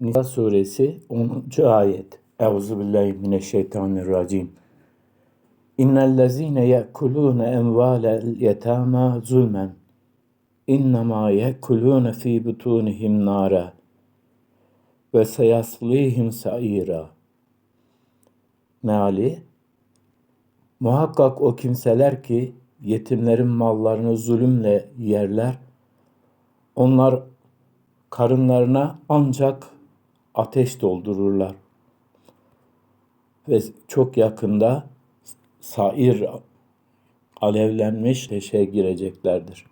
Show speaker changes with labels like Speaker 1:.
Speaker 1: Nisa suresi 10. ayet. Euzubillahimineşşeytanirracim. İnnellezîne ye'kulûne envâlel yetâmâ zulmen. İnnemâ ye'kulûne fî butûnihim nâra. Ve seyaslîhim sa'îrâ. Meali Muhakkak o kimseler ki yetimlerin mallarını zulümle yerler, onlar karınlarına ancak ateş doldururlar. Ve çok yakında sair alevlenmiş ateşe gireceklerdir.